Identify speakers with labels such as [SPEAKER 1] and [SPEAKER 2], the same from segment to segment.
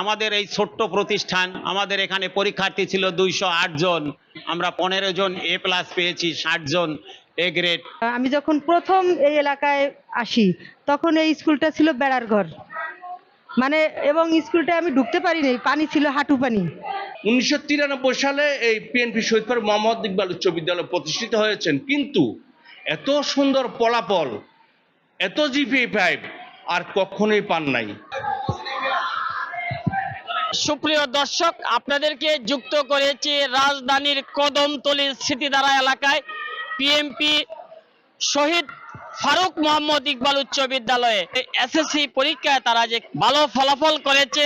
[SPEAKER 1] আমাদের এই ছোট্ট প্রতিষ্ঠান আমাদের এখানে পরীক্ষার্থী ছিল দুইশো আট জন। আমরা পনেরো জন এ প্লাস পেয়েছি ষাট জন এ গ্রেড
[SPEAKER 2] আমি যখন প্রথম এই এলাকায় আসি তখন এই স্কুলটা ছিল বেড়ার ঘর। মানে এবং স্কুলটা আমি ঢুকতে পারিনি পানি ছিল হাঁটু পানি।
[SPEAKER 3] উনিশশো তিরানব্বই সালে এই পিএনপি শহীদপুর মোহাম্মদ ইকবাল উচ্চ বিদ্যালয় প্রতিষ্ঠিত হয়েছেন। কিন্তু এত সুন্দর ফলাফল এত জিপি ফাইভ আর কখনোই পান নাই।
[SPEAKER 4] সুপ্রিয় দর্শক, আপনাদেরকে যুক্ত করেছি রাজধানীর কদমতলী স্মৃতিধারা এলাকায় পিএমপি শহীদ ফারুক মোহাম্মদ ইকবাল উচ্চ বিদ্যালয়ে। এসএসসি পরীক্ষায় তারা যে ভালো ফলাফল করেছে,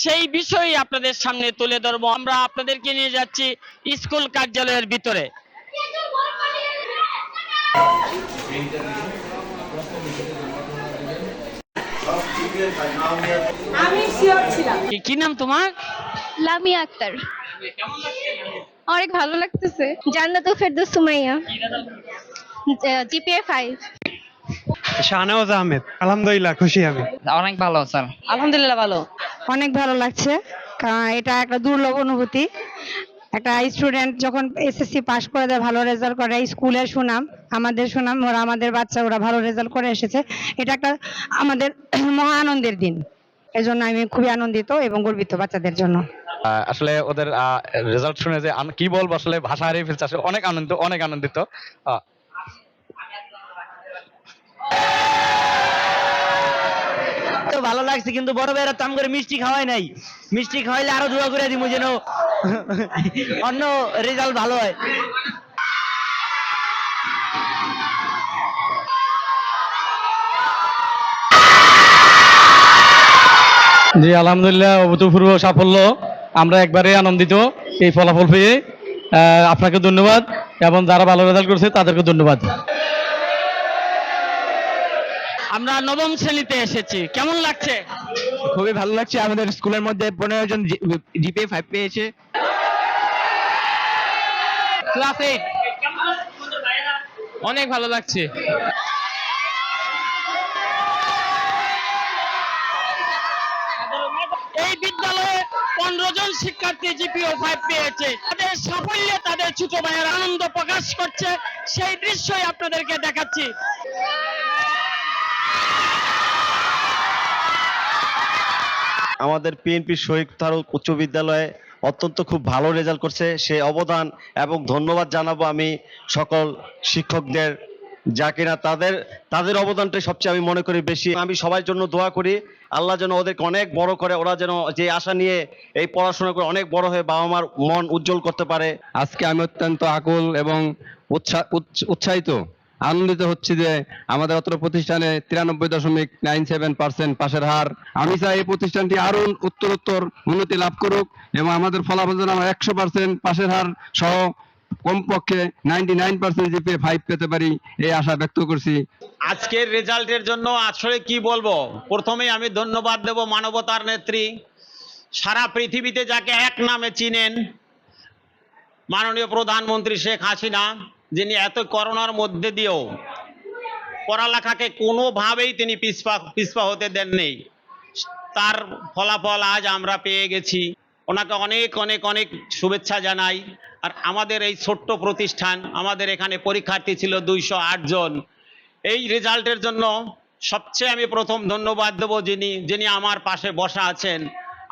[SPEAKER 4] সেই বিষয়ই আপনাদের সামনে তুলে ধরবো। আমরা আপনাদেরকে নিয়ে যাচ্ছি স্কুল কার্যালয়ের ভিতরে। কি- কি নাম তোমার?
[SPEAKER 5] লামিয়া আক্তার। অনেক ভালো লাগতেছে। জান্নাতুল ফেরদৌস সুমাইয়া। জিপিএ ফাইভ
[SPEAKER 6] শাহনওয়াজ আহমেদ আলহামদুলিল্লাহ খুশি আমি।
[SPEAKER 4] অনেক ভালো স্যার।
[SPEAKER 2] আলহামদুলিল্লাহ ভালো। অনেক ভালো লাগছে কারণ এটা একটা দুর্লভ অনুভূতি। একটা স্টুডেন্ট যখন এসএসসি পাশ করে দেয় ভালো রেজাল্ট করে স্কুলের সুনাম। আমাদের সুনাম ওরা আমাদের বাচ্চা ওরা ভালো রেজাল্ট করে এসেছে। এটা একটা আমাদের মহা আনন্দের দিন। এই জন্য আমি খুবই আনন্দিত এবং গর্বিত বাচ্চাদের জন্য।
[SPEAKER 7] আসলে ওদের রেজাল্ট শুনে যে আমি কি বলব আসলে ভাষা হারিয়ে ফেলছে আসলে অনেক আনন্দ অনেক আনন্দিত।
[SPEAKER 8] তো ভালো লাগছে কিন্তু বড় ভাইয়েরা তাম করে মিষ্টি খাওয়াই নাই। মিষ্টি খাওয়াইলে আরও দোয়া করে দিব যেন অন্য রেজাল্ট ভালো হয়।
[SPEAKER 6] জি আলহামদুলিল্লাহ অভূতপূর্ব সাফল্য। আমরা একবারে আনন্দিত এই ফলাফল পেয়ে। আহ, আপনাকে ধন্যবাদ এবং যারা ভালো রেজাল্ট করছে তাদেরকে ধন্যবাদ।
[SPEAKER 4] আমরা নবম শ্রেণীতে এসেছি। কেমন লাগছে?
[SPEAKER 8] খুবই ভালো লাগছে। আমাদের স্কুলের মধ্যে পনেরো জন জিপিএ ফাইভ পেয়েছে।
[SPEAKER 4] ক্লাস? এইট অনেক ভালো লাগছে। বিদ্যালয়ে পনেরো জন শিক্ষার্থী জিপিও ফাইভ পেয়েছে। তাদের সাফল্যে তাদের ছোট ভাইয়ের আনন্দ প্রকাশ করছে। সেই দৃশ্যই আপনাদেরকে দেখাচ্ছি।
[SPEAKER 9] আমাদের পিএনপি শহীদ ফারুক উচ্চ বিদ্যালয়ে অত্যন্ত খুব ভালো রেজাল্ট করছে। সে অবদান এবং ধন্যবাদ জানাব আমি সকল শিক্ষকদের যা কিনা তাদের তাদের অবদানটাই সবচেয়ে আমি মনে করি বেশি। আমি সবার জন্য দোয়া করি, আল্লাহ যেন ওদেরকে অনেক বড় করে, ওরা যেন যে আশা নিয়ে এই পড়াশোনা করে অনেক বড় হয়ে বাবা মার মন উজ্জ্বল করতে পারে।
[SPEAKER 10] আজকে আমি অত্যন্ত আকুল এবং উৎসা- উৎস- উৎসাহিত, আনন্দিত হচ্ছি যে আমাদের অত্র প্রতিষ্ঠানে তিরানব্বই দশমিক নাইন সেভেন পার্সেন্ট পাশের হার। আমি চাই এই প্রতিষ্ঠানটি আরও উত্তরোত্তর উন্নতি লাভ করুক এবং আমাদের ফলাফল যেন একশো পার্সেন্ট পাশের হার সহ কমপক্ষে ninety nine percent GPA five পেতে পারি, এই আশা ব্যক্ত করছি।
[SPEAKER 1] আজকের রেজাল্টের জন্য আসলে কি বলব? প্রথমেই আমি ধন্যবাদ দেব মানবতার নেত্রী। সারা পৃথিবীতে যাকে এক নামে চিনেন মাননীয় প্রধানমন্ত্রী শেখ হাসিনা, যিনি এত করোনার মধ্যে দিয়েও পড়ালেখাকে কোনোভাবেই তিনি পিছপা পিছপা হতে দেননি। তার ফলাফল আজ আমরা পেয়ে গেছি। ওনাকে অনেক অনেক অনেক শুভেচ্ছা জানাই। আর আমাদের এই ছোট্ট প্রতিষ্ঠান, আমাদের এখানে পরীক্ষার্থী ছিল দুইশো জন। এই রেজাল্টের জন্য সবচেয়ে আমি প্রথম ধন্যবাদ দেবো যিনি যিনি আমার পাশে বসা আছেন,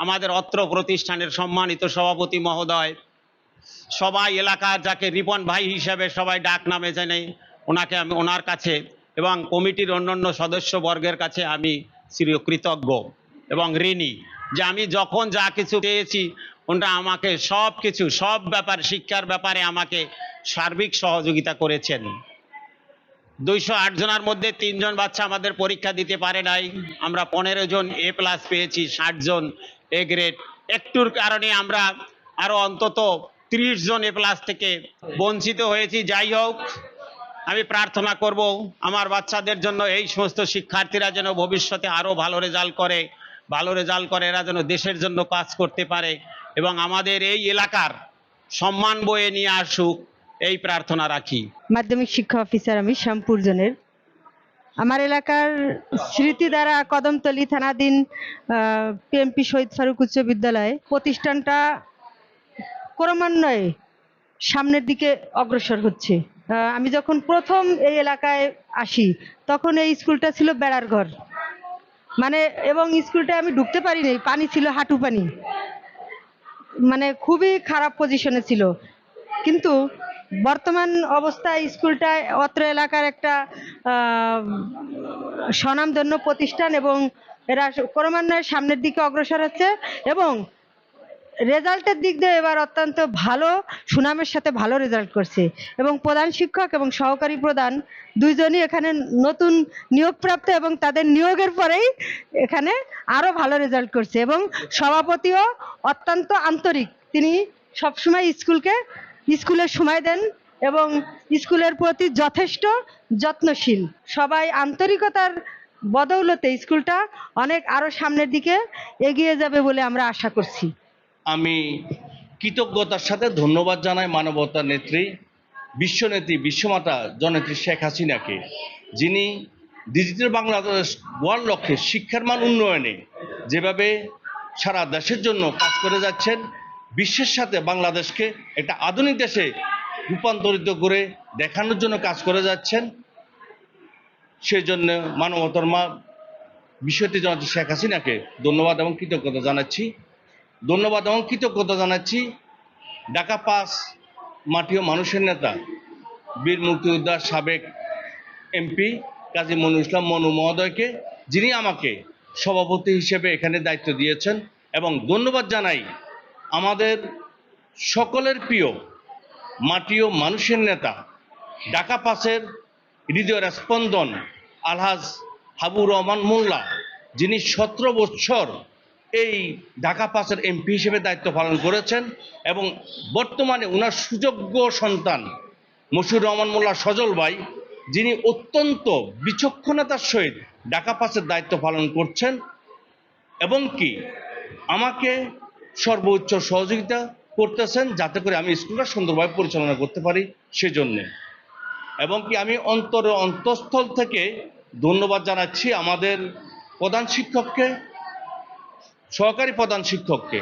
[SPEAKER 1] আমাদের অত্র প্রতিষ্ঠানের সম্মানিত সভাপতি মহোদয়। সবাই এলাকার যাকে রিপন ভাই হিসাবে সবাই ডাক নামে জানে, ওনাকে আমি, ওনার কাছে এবং কমিটির অন্যান্য সদস্যবর্গের কাছে আমি চিরকৃতজ্ঞ এবং ঋণী। যে আমি যখন যা কিছু পেয়েছি ওনারা আমাকে সব কিছু, সব ব্যাপার, শিক্ষার ব্যাপারে আমাকে সার্বিক সহযোগিতা করেছেন। দুইশো আট জনের মধ্যে তিনজন বাচ্চা আমাদের পরীক্ষা দিতে পারে নাই। আমরা পনেরো জন এ প্লাস পেয়েছি, ষাট জন এ গ্রেড একটুর কারণে আমরা আরও অন্তত ত্রিশ জন এ প্লাস থেকে বঞ্চিত হয়েছি। যাই হোক, আমি প্রার্থনা করব, আমার বাচ্চাদের জন্য এই সমস্ত শিক্ষার্থীরা যেন ভবিষ্যতে আরও ভালো রেজাল্ট করে। ভালো রেজাল্ট করে, এরা যেন দেশের জন্য কাজ করতে পারে এবং আমাদের এই এলাকার সম্মান বয়ে নিয়ে আসুক, এই প্রার্থনা রাখি।
[SPEAKER 2] মাধ্যমিক শিক্ষা অফিসার আমি শ্যামপুর জোনের। আমার এলাকার স্মৃতি দ্বারা কদমতলী থানাধীন পিএমপি শহীদ ফারুক উচ্চ বিদ্যালয় প্রতিষ্ঠানটা ক্রমান্বয়ে সামনের দিকে অগ্রসর হচ্ছে। আমি যখন প্রথম এই এলাকায় আসি, তখন এই স্কুলটা ছিল বেড়ার ঘর। মানে এবং স্কুলটা আমি ঢুকতে পারিনি, পানি ছিল, হাঁটু পানি। মানে খুবই খারাপ পজিশনে ছিল। কিন্তু বর্তমান অবস্থায় স্কুলটা অত্র এলাকার একটা সনামধন্য স্বনামধন্য প্রতিষ্ঠান এবং এরা ক্রমান্বয়ে সামনের দিকে অগ্রসর হচ্ছে এবং রেজাল্টের দিক দিয়ে এবার অত্যন্ত ভালো, সুনামের সাথে ভালো রেজাল্ট করছে। এবং প্রধান শিক্ষক এবং সহকারী প্রধান দুইজনই এখানে নতুন নিয়োগপ্রাপ্ত এবং তাদের নিয়োগের পরেই এখানে আরও ভালো রেজাল্ট করছে এবং সভাপতিও অত্যন্ত আন্তরিক। তিনি সবসময় স্কুলকে, স্কুলের সময় দেন এবং স্কুলের প্রতি যথেষ্ট যত্নশীল। সবাই আন্তরিকতার বদৌলতে স্কুলটা অনেক আরও সামনের দিকে এগিয়ে যাবে বলে আমরা আশা করছি।
[SPEAKER 3] আমি কৃতজ্ঞতার সাথে ধন্যবাদ জানাই মানবতার নেত্রী, বিশ্বনেত্রী, বিশ্বমাতা জননেত্রী শেখ হাসিনাকে, যিনি ডিজিটাল বাংলাদেশ গড়ার লক্ষ্যে শিক্ষার মান উন্নয়নে যেভাবে সারা দেশের জন্য কাজ করে যাচ্ছেন, বিশ্বের সাথে বাংলাদেশকে একটা আধুনিক দেশে রূপান্তরিত করে দেখানোর জন্য কাজ করে যাচ্ছেন। সেই জন্য মানবতার মা বিষয়টি জনাত্রী শেখ হাসিনাকে ধন্যবাদ এবং কৃতজ্ঞতা জানাচ্ছি। ধন্যবাদ, এবং কৃতজ্ঞতা জানাচ্ছি ঢাকা পাস মাটিও মানুষের নেতা, বীর মুক্তিযোদ্ধার সাবেক এমপি কাজী মনুর ইসলাম মনু মহোদয়কে, যিনি আমাকে সভাপতি হিসেবে এখানে দায়িত্ব দিয়েছেন। এবং ধন্যবাদ জানাই আমাদের সকলের প্রিয় মাটিও মানুষের নেতা, ঢাকা পাসের হৃদয়ের স্পন্দন আলহাজ হাবুর রহমান মোল্লা, যিনি সতেরো বৎসর এই ঢাকা পাসের এমপি হিসেবে দায়িত্ব পালন করেছেন এবং বর্তমানে ওনার সুযোগ্য সন্তান মশিউর রহমান মোল্লা সজল ভাই, যিনি অত্যন্ত বিচক্ষণতার সহিত ঢাকা পাসের দায়িত্ব পালন করছেন এবং কি আমাকে সর্বোচ্চ সহযোগিতা করতেছেন যাতে করে আমি স্কুলটা সুন্দরভাবে পরিচালনা করতে পারি সেজন্যে। এবং কি আমি অন্তর অন্তঃস্থল থেকে ধন্যবাদ জানাচ্ছি আমাদের প্রধান শিক্ষককে সহকারী প্রধান শিক্ষককে।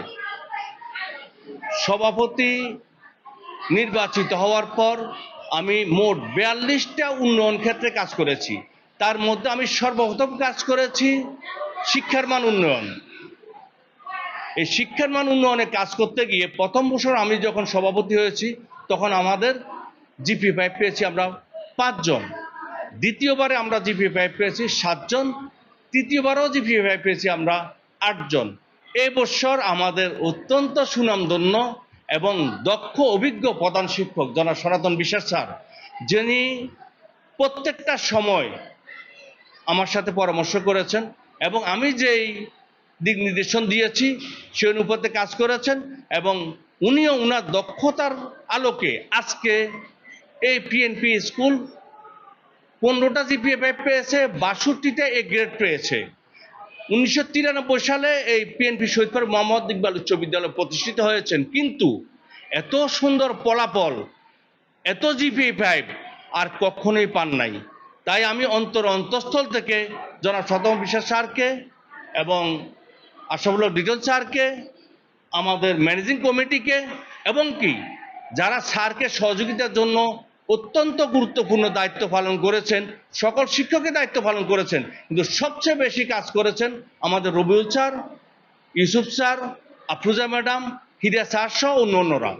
[SPEAKER 3] সভাপতি নির্বাচিত হওয়ার পর আমি মোট বিয়াল্লিশটা উন্নয়ন ক্ষেত্রে কাজ করেছি। তার মধ্যে আমি সর্বপ্রথম কাজ করেছি শিক্ষার মান উন্নয়ন। এই শিক্ষার মান উন্নয়নে কাজ করতে গিয়ে প্রথম বছর আমি যখন সভাপতি হয়েছি, তখন আমাদের জিপি ফাইভ পেয়েছি আমরা পাঁচজন। দ্বিতীয়বারে আমরা জিপি ফাইভ পেয়েছি সাতজন। তৃতীয়বারও জিপি ফাইভ পেয়েছি আমরা আটজন এই বছর আমাদের অত্যন্ত সুনামধন্য এবং দক্ষ, অভিজ্ঞ প্রধান শিক্ষক জনাব সনাতন বিশ্বাস স্যার, যিনি প্রত্যেকটা সময় আমার সাথে পরামর্শ করেছেন এবং আমি যেই দিক নির্দেশন দিয়েছি সে অনুপাতে কাজ করেছেন এবং উনিও উনার দক্ষতার আলোকে আজকে এই পিএনপি স্কুল পনেরোটা জিপিএ পেয়েছে, বাষট্টিটা এ গ্রেড পেয়েছে। উনিশশো তিরানব্বই সালে এই পিএনপি শহীদপুর মোহাম্মদ ইকবাল উচ্চ বিদ্যালয় প্রতিষ্ঠিত হয়েছেন। কিন্তু এত সুন্দর ফলাফল, এত জিপিএ ফাইভ আর কখনোই পান নাই। তাই আমি অন্তর অন্তঃস্থল থেকে জনাব সতম বিশ্বাস স্যারকে এবং আশাফুল্লাহ ডিটন স্যারকে, আমাদের ম্যানেজিং কমিটিকে, এবং কি, যারা স্যারকে সহযোগিতার জন্য অত্যন্ত গুরুত্বপূর্ণ দায়িত্ব পালন করেছেন। সকল শিক্ষকের দায়িত্ব পালন করেছেন, কিন্তু সবচেয়ে বেশি কাজ করেছেন আমাদের Rabiul sir, Yusuf sir, Afruja madam, Hiriya sir সহ অন্য অন্যরা।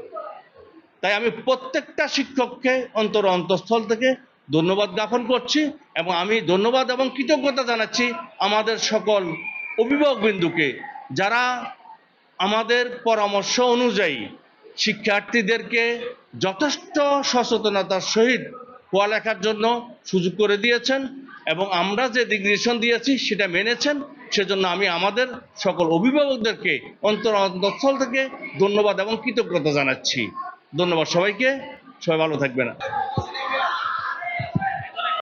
[SPEAKER 3] তাই আমি প্রত্যেকটা শিক্ষককে অন্তর অন্তঃস্থল থেকে ধন্যবাদ জ্ঞাপন করছি এবং আমি ধন্যবাদ এবং কৃতজ্ঞতা জানাচ্ছি আমাদের সকল অভিভাবকবৃন্দুকে যারা আমাদের পরামর্শ অনুযায়ী শিক্ষার্থীদেরকে যথেষ্ট সচেতনতার সহিত পড়ালেখার জন্য সুযোগ করে দিয়েছেন এবং আমরা যে নির্দেশন দিয়েছি সেটা মেনেছেন, সেজন্য আমি আমাদের সকল অভিভাবকদেরকে অন্তর অন্তঃস্থল থেকে ধন্যবাদ এবং কৃতজ্ঞতা জানাচ্ছি। ধন্যবাদ সবাইকে। সবাই ভালো থাকবেন।